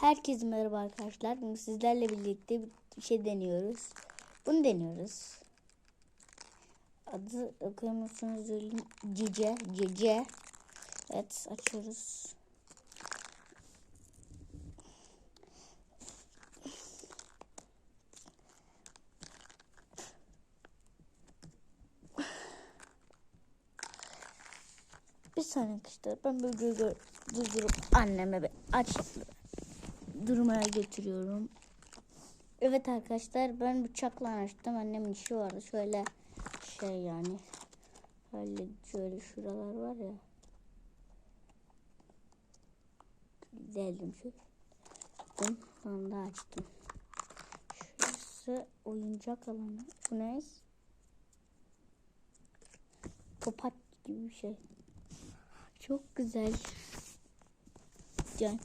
Herkese merhaba arkadaşlar. Bugün sizlerle birlikte bir şey deniyoruz. Bunu deniyoruz. Adı okuyor musunuz? Cice. Cice. Evet açıyoruz. Bir saniye arkadaşlar. Ben böyle dur- durdurup anneme bir aç durmaya götürüyorum. Evet arkadaşlar ben bıçakla açtım. Annemin işi vardı. Şöyle şey yani. Şöyle, şöyle şuralar var ya. Deldim. Açtım. Sonra da açtım. Şurası oyuncak alanı. Bu ne? Popat gibi bir şey. Çok güzel. Gel.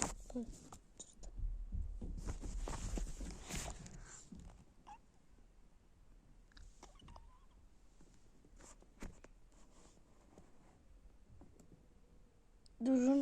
d'où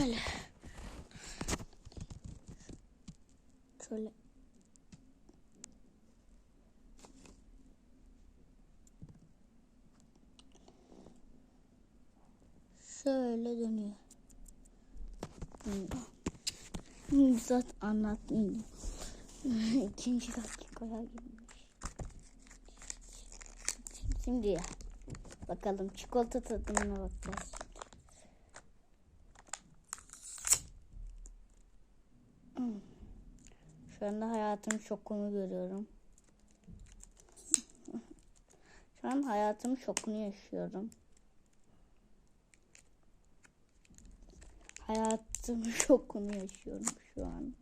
Böyle. Şöyle. Şöyle dönüyor. Hmm, Zaten anlattım. İkinci dakikaya girmiş. Şimdi bakalım çikolata tadına bakacağız. Şu anda hayatım şokunu görüyorum. Şu an hayatım şokunu yaşıyorum. Hayatım şokunu yaşıyorum şu an.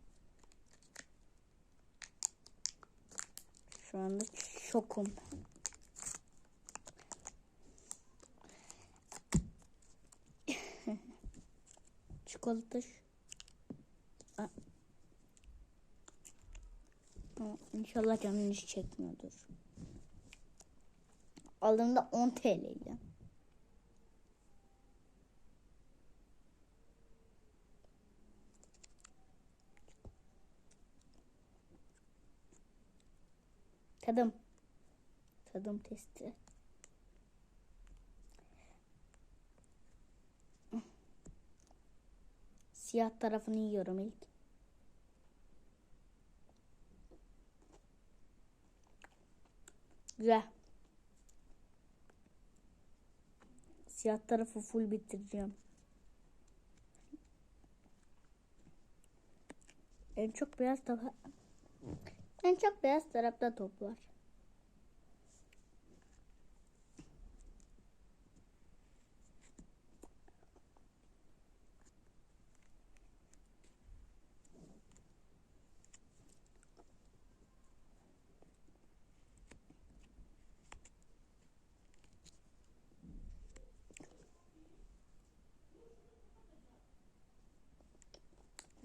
Şu anda şokum. Çikolata İnşallah canın hiç çekmiyordur. Aldığımda 10 TL'ydi. Tadım. Tadım testi. Siyah tarafını yiyorum ilk. Güzel. Siyah tarafı full bitireceğim. En çok beyaz taraf en çok beyaz tarafta top var.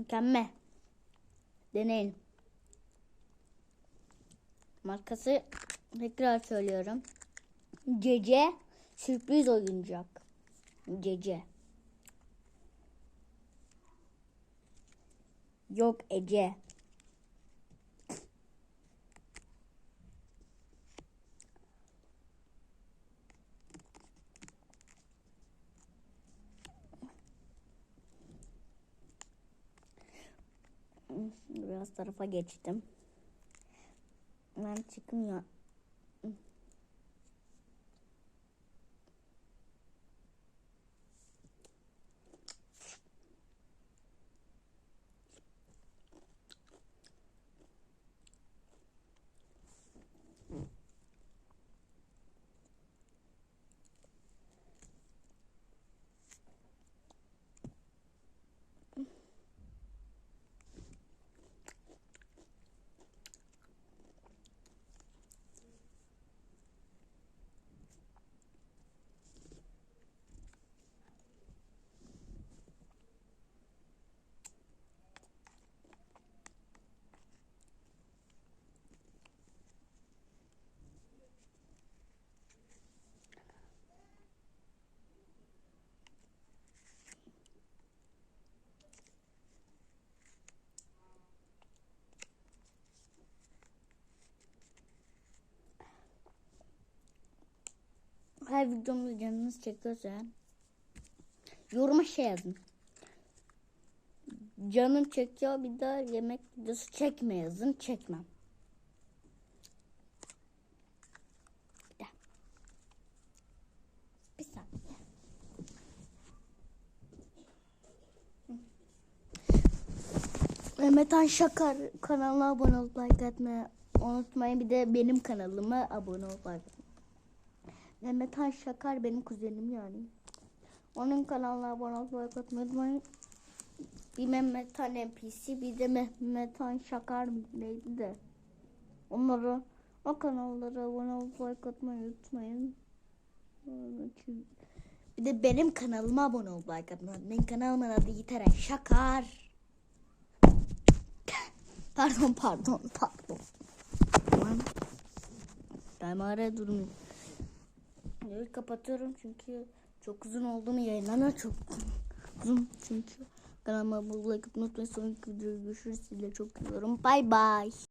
Mükemmel. Deneyin. Markası tekrar söylüyorum. Cece sürpriz oyuncak. Cece. Yok Ece. Biraz tarafa geçtim. Ben çıkmıyor. Her videomda canınız çekiyorsa yoruma şey yazın. Canım çekiyor bir daha yemek videosu çekme yazın. Çekmem. Bir. Bir saniye. Mehmet Han Şakar kanalına abone olup like atmayı unutmayın. Bir de benim kanalıma abone olup like atmayı. Mehmet Han Şakar benim kuzenim yani. Onun kanalına abone atmayı unutmayın. Bir Mehmet Han NPC bir de Mehmet Han Şakar neydi de. Onları o kanallara abone olup like atmayı unutmayın. Bir de benim kanalıma abone olup like atmayı unutmayın. Kanalımın adı Yiteren Şakar. Pardon pardon pardon. Tamam. Ben araya durmayayım. Videoyu kapatıyorum çünkü çok uzun olduğunu yayınlanan çok uzun çünkü kanalıma abone olmayı unutmayın. Sonraki videoda görüşürüz. Sizi çok seviyorum. Bay bay.